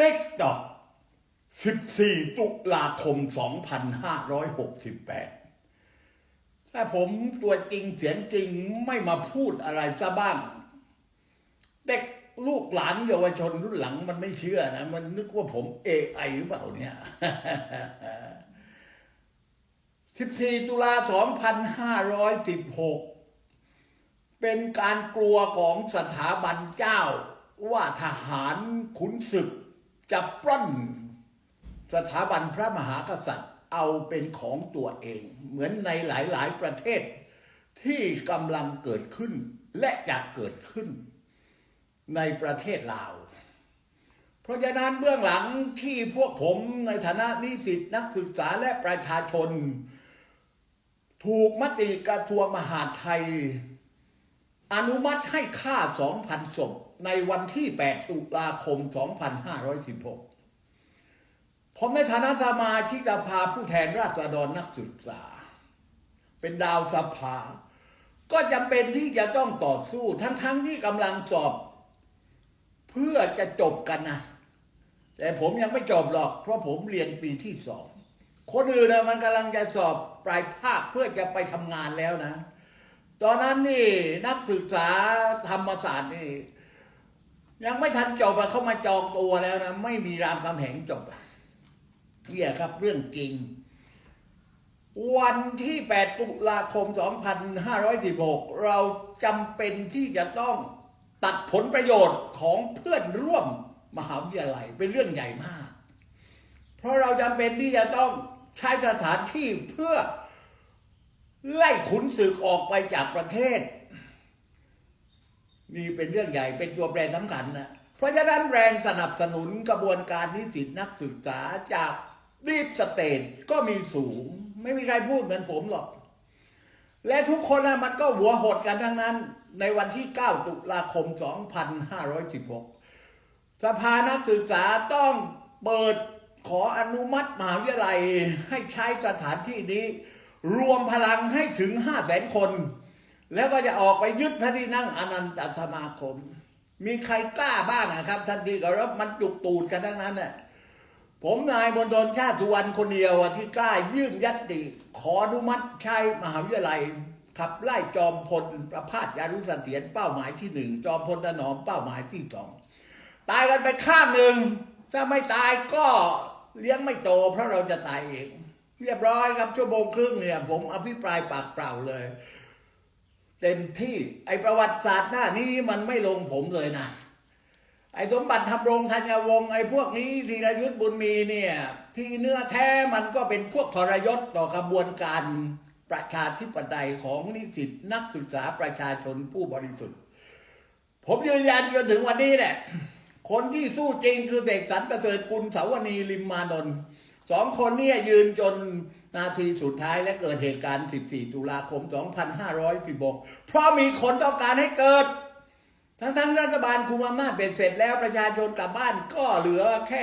ติ๊กตอก14 ตุลาคม 2568 ถ้าผมตัวจริงเสียงจริงไม่มาพูดอะไรซะบ้าง เด็กลูกหลานเยาวชนรุ่นหลังมันไม่เชื่อนะ มันนึกว่าผม AI หรือเปล่าเนี่ย 14 ตุลา 2516 เป็นการกลัวของสถาบันเจ้าว่าทหารขุนศึก จะปล้นสถาบันพระมหากษัตริย์เอาเป็นของตัวเอง เหมือนในหลาย ๆ ประเทศ ที่กำลังเกิดขึ้น และจะเกิดขึ้น ในประเทศลาว เพราะฉะนั้นเบื้องหลังที่พวกผมในฐานะนิสิตนักศึกษาและประชาชน ถูกมติกระทรวงมหาดไทย อนุมัติให้ฆ่า2,000ศพ ในวันที่ 8 ตุลาคม 2516 ผมในฐานะสมาชิกสภาผู้แทนราษฎรนักศึกษา เป็นดาวสภา ก็จำเป็นที่จะต้องต่อสู้ทั้งๆทที่กำลังสอบ เพื่อจะจบกันนะ แต่ผมยังไม่จบหรอก เพราะผมเรียนปีที่สอง คนอื่นนะมันกำลังจะสอบปลายภาคเพื่อจะไปทำงานแล้วนะ ตอนนั้นนี่นักศึกษาธรรมศาสตร์นี่ ยังไม่ทันจบอะเขามาจองตัวแล้วนะไม่มีรามคำแหงจบอะเนี่ยครับเรื่องจริง วันที่ 8 ตุลาคม 2516 เราจำเป็นที่จะต้องตัดผลประโยชน์ของเพื่อนร่วมมหาวิทยาลัยเป็นเรื่องใหญ่มาก เพราะเราจำเป็นที่จะต้องใช้สถานที่เพื่อไล่ขุนศึกออกไปจากประเทศ นี่เป็นเรื่องใหญ่เป็นตัวแปรสำคัญนะเพราะฉะนั้นแรงสนับสนุนกระบวนการนิสิตนักศึกษาจากรีบสเตทก็มีสูง ไม่มีใครพูดเหมือนผมหรอก และทุกคนนะมันก็หัวหดกันทั้งนั้น ในวันที่ 9 ตุลาคม 2516 สภานักศึกษาต้องเปิดขออนุมัติมหาวิทยาลัยให้ใช้สถานที่นี้ รวมพลังให้ถึง 5 0 0แสนคน แล้วก็จะออกไปยึดพระที่นั่งอนันตสมาคม มีใครกล้าบ้างอะครับท่านดีก็รับมันจุกตูดกันทั้งนั้นน่ะผมนายบนดลชาติสุวรรณคนเดียวที่กล้ายื่นยัตติ ขออนุมัติใช้มหาวิทยาลัย ขับไล่จอมพลประพาสยารุเสียรเป้าหมายที่หนึ่งจอมพลถนอมเป้าหมายที่สองตายกันไปข้างหนึ่ง ถ้าไม่ตายก็เลี้ยงไม่โต เพราะเราจะตายเอง เรียบร้อยครับชั่วโมงครึ่งเนี่ย ผมอภิปรายปากเปล่าเลย เต็มที่ ไอประวัติศาสตร์หน้านี้มันไม่ลงผมเลยนะ ไอสมบัติทำรงธัญวงศ์ไอพวกนี้ธีรยุทธบุญมีเนี่ย ที่เนื้อแท้มันก็เป็นพวกทรยศต่อกระบวนการประชาธิปไตยของนิสิตนักศึกษาประชาชนผู้บริสุทธิ์ ผมยืนยันจนถึงวันนี้เนี่ยคนที่สู้จริงคือเสกสรรประเสริฐกุลเสาวนีลิมมานนท์สองคนเนี่ยยืนจน นาทีสุดท้ายและเกิดเหตุการณ์ 14 ตุลาคม 2516 เพราะมีคนต้องการให้เกิด ทั้งทั้งๆรัฐบาลคุมอำนาจเป็นเสร็จแล้วประชาชนกลับบ้านก็เหลือแค่